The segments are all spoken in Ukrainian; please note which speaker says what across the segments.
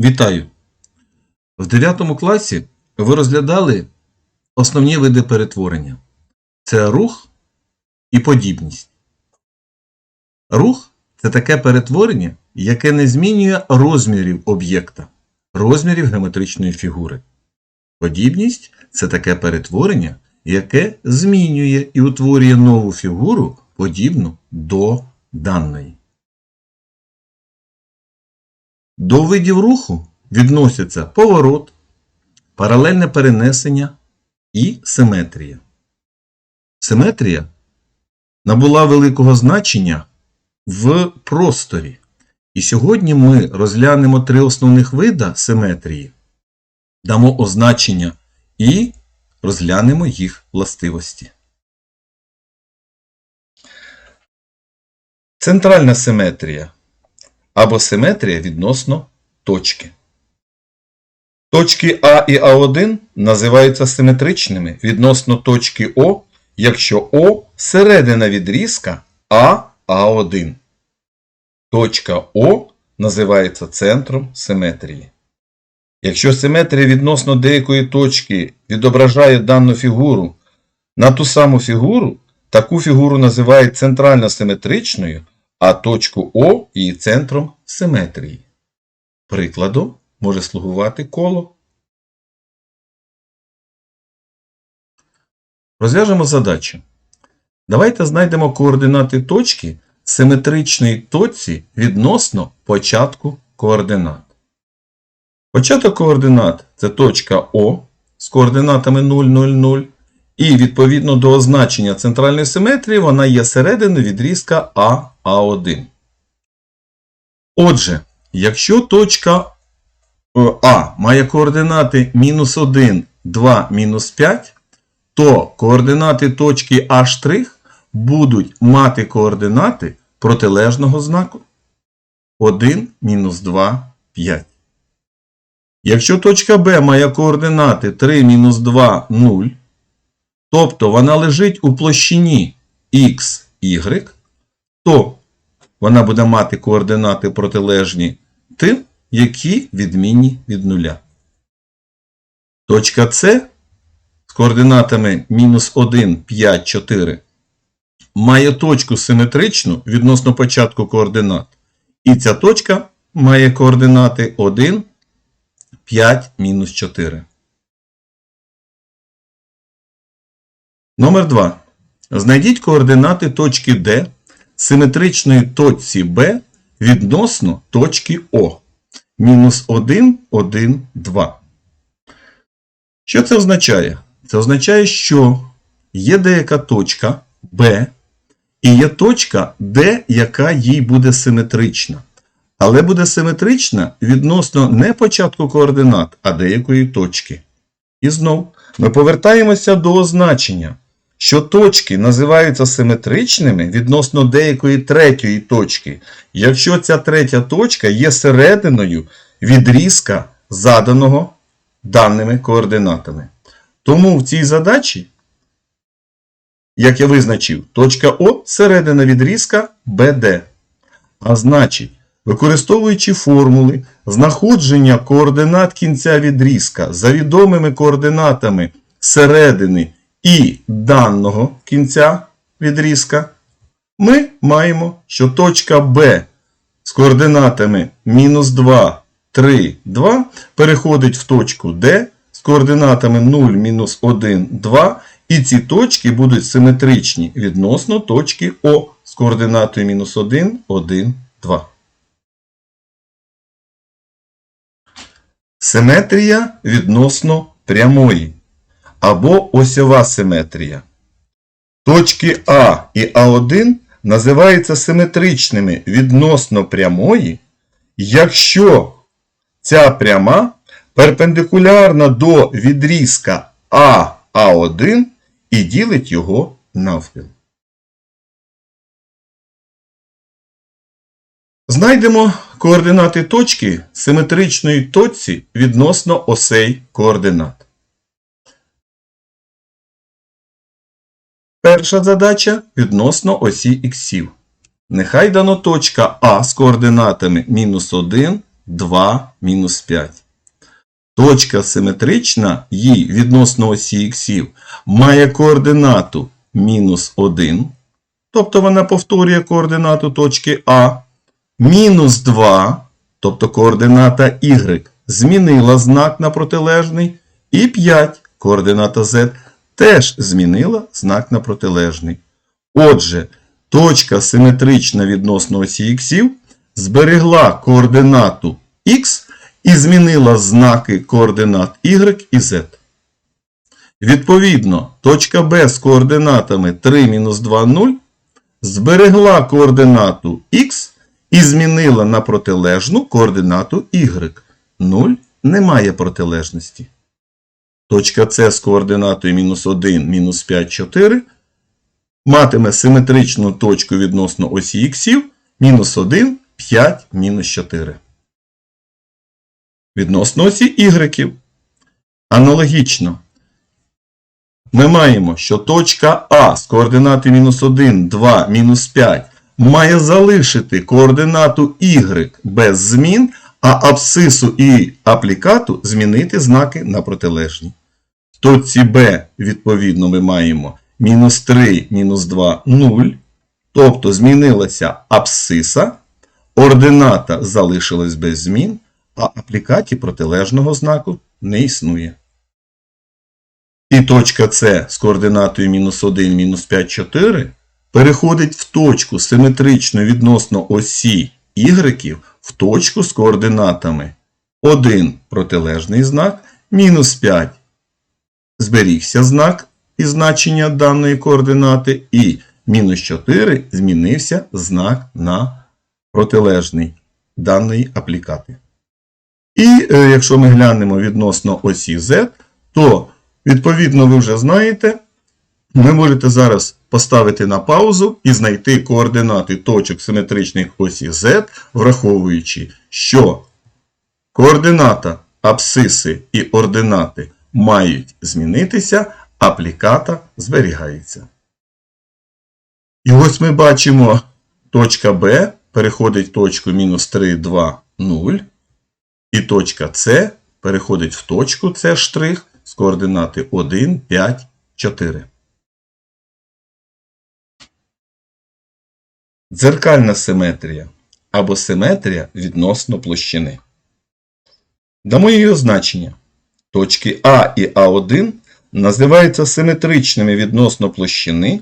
Speaker 1: Вітаю! В 9 класі ви розглядали основні види перетворення. Це рух і подібність. Рух це таке перетворення, яке не змінює розмірів об'єкта, розмірів геометричної фігури. Подібність це таке перетворення, яке змінює і утворює нову фігуру, подібну до даної. До видів руху відносяться поворот, паралельне перенесення і симетрія. Симетрія набула великого значення в просторі. І сьогодні ми розглянемо три основних вида симетрії, дамо означення і розглянемо їх властивості. Центральна симетрія або симетрія відносно точки. Точки А і А1 називаються симетричними відносно точки О, якщо О середина відрізка А А1. Точка О називається центром симетрії. Якщо симетрія відносно деякої точки відображає дану фігуру на ту саму фігуру, таку фігуру називають центрально симетричною, а точку О її центром симетрії. Прикладом може слугувати коло. Розв'яжемо задачу. Давайте знайдемо координати точки симетричної точці відносно початку координат. Початок координат це точка О з координатами 0, 0, 0. І відповідно до означення центральної симетрії вона є серединою відрізка А, А1. Отже, якщо точка е, А має координати мінус 1, 2, мінус 5, то координати точки А' будуть мати координати протилежного знаку 1, мінус 2, 5. Якщо точка Б має координати 3, мінус 2, 0, тобто вона лежить у площині x, y, то вона буде мати координати протилежні тим, які відмінні від нуля. Точка С з координатами мінус 1, 5, 4 має точку симетричну відносно початку координат. І ця точка має координати 1, 5, мінус 4. Номер 2. Знайдіть координати точки D симетричної точці B відносно точки О. Мінус 1, 1, 2. Що це означає? Це означає, що є деяка точка B і є точка D, яка їй буде симетрична. Але буде симетрична відносно не початку координат, а деякої точки. І знов ми повертаємося до означення, що точки називаються симетричними відносно деякої третьої точки, якщо ця третя точка є серединою відрізка заданого даними координатами. Тому в цій задачі, як я визначив, точка О середина відрізка BD. А значить, використовуючи формули знаходження координат кінця відрізка за відомими координатами середини і даного кінця відрізка, ми маємо, що точка Б з координатами мінус 2, 3, 2 переходить в точку Д з координатами 0, мінус 1, 2, і ці точки будуть симетричні відносно точки О з координатою мінус 1, 1, 2. Симетрія відносно прямої або осьова симетрія. Точки А і А1 називаються симетричними відносно прямої, якщо ця пряма перпендикулярна до відрізка А А1 і ділить його навпіл. Знайдемо координати точки симетричної точці відносно осей координат. Перша задача відносно осі іксів. Нехай дано точка А з координатами мінус 1, 2, мінус 5. Точка симетрична їй відносно осі іксів має координату мінус 1, тобто вона повторює координату точки А, мінус 2, тобто координата y змінила знак на протилежний, і 5, координата z, теж змінила знак на протилежний. Отже, точка симетрична відносно осі іксів зберегла координату x і змінила знаки координат y і z. Відповідно, точка B з координатами 3 мінус 2, 0 зберегла координату x і змінила на протилежну координату y. 0 не має протилежності. Точка С з координатою мінус 1, мінус 5, 4 матиме симетричну точку відносно осі іксів мінус 1, 5, мінус 4. Відносно осі ігреків. Аналогічно. Ми маємо, що точка А з координати мінус 1, 2, мінус 5 має залишити координату y без змін, а абсцису і аплікату змінити знаки на протилежні. В точці Б, відповідно, ми маємо мінус 3, мінус 2, 0. Тобто змінилася абсциса, ордината залишилась без змін, а аплікаті протилежного знаку не існує. І точка С з координатою мінус 1, мінус 5, 4 переходить в точку симетрично відносно осі y в точку з координатами 1 протилежний знак, мінус 5 зберігся знак і значення даної координати, і мінус 4 змінився знак на протилежний даної аплікати. І е, якщо ми глянемо відносно осі Z, то відповідно ви вже знаєте, ви можете зараз поставити на паузу і знайти координати точок симетричних осі Z, враховуючи, що координата абсциси і ординати мають змінитися, апліката зберігається. І ось ми бачимо, точка Б переходить в точку мінус 3, 2, 0. І точка С переходить в точку С' з координати 1, 5, 4. Дзеркальна симетрія або симетрія відносно площини. Дамо її означення. Точки А і А1 називаються симетричними відносно площини,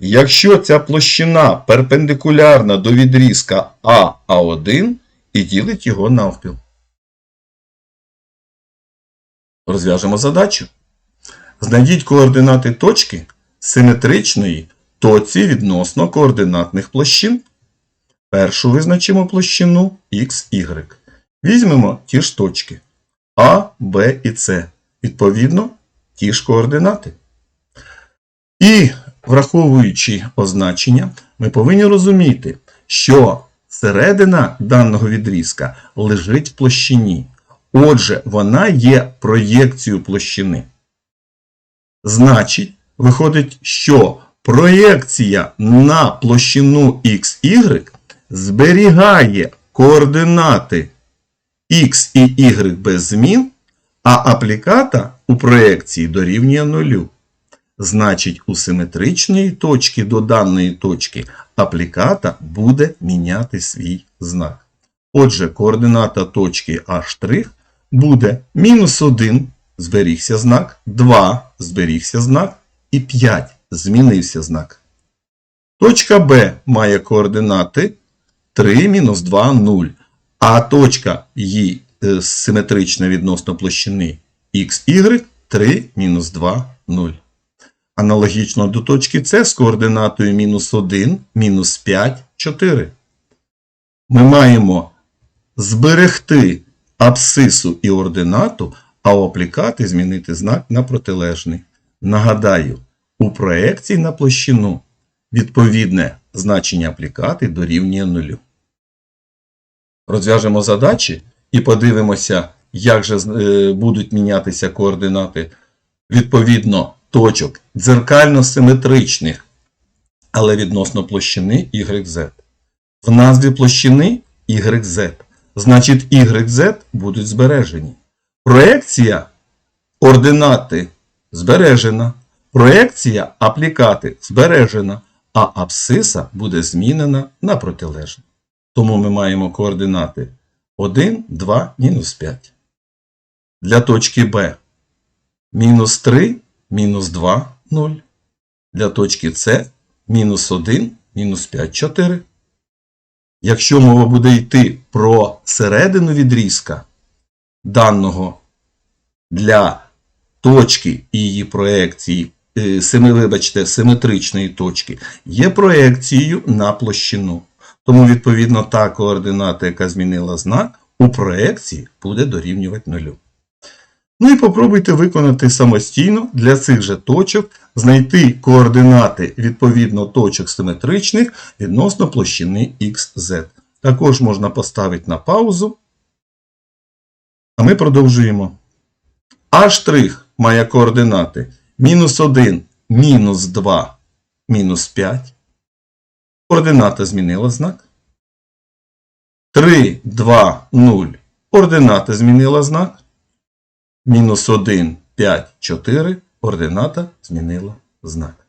Speaker 1: якщо ця площина перпендикулярна до відрізка АА1 і ділить його навпіл. Розв'яжемо задачу. Знайдіть координати точки симетричної точці відносно координатних площин. Першу визначимо площину XY. Візьмемо ті ж точки А, Б і С. Відповідно, ті ж координати. І, враховуючи означення, ми повинні розуміти, що середина даного відрізка лежить в площині. Отже, вона є проєкцією площини. Значить, виходить, що проєкція на площину XY зберігає координати x і y без змін, а апліката у проєкції дорівнює нулю. Значить, у симетричної точки до даної точки апліката буде міняти свій знак. Отже, координата точки А' буде мінус 1 зберігся знак, 2 зберігся знак і 5 змінився знак. Точка Б має координати 3 мінус 2 0. А точка її е, симетрична відносно площини xy 3 мінус 2 0. Аналогічно до точки С з координатою мінус 1, мінус 5, 4. Ми маємо зберегти абсцису і ординату, а у аплікати змінити знак на протилежний. Нагадаю, у проекції на площину відповідне значення аплікати дорівнює нулю. Розв'яжемо задачі і подивимося, як же е, будуть мінятися координати відповідно точок дзеркально-симетричних, але відносно площини YZ. В назві площини YZ Значить, YZ будуть збережені. Проекція ординати збережена. Проекція аплікати збережена, а абсциса буде змінена на протилежну. Тому ми маємо координати 1, 2, мінус 5. Для точки Б мінус 3, мінус 2, 0. Для точки С мінус 1, мінус 5, 4. Якщо мова буде йти про середину відрізка даного для точки і її проекції, семи, вибачте, симетричної точки, є проекцією на площину. Тому, відповідно, та координата, яка змінила знак, у проекції буде дорівнювати нулю. Ну і попробуйте виконати самостійно для цих же точок знайти координати відповідно точок симетричних відносно площини XZ. Також можна поставити на паузу. А ми продовжуємо. А' має координати мінус 1, мінус 2, мінус 5. Координата змінила знак. 3, 2, 0. Ордината змінила знак. Мінус 1, 5, 4. Координата змінила знак.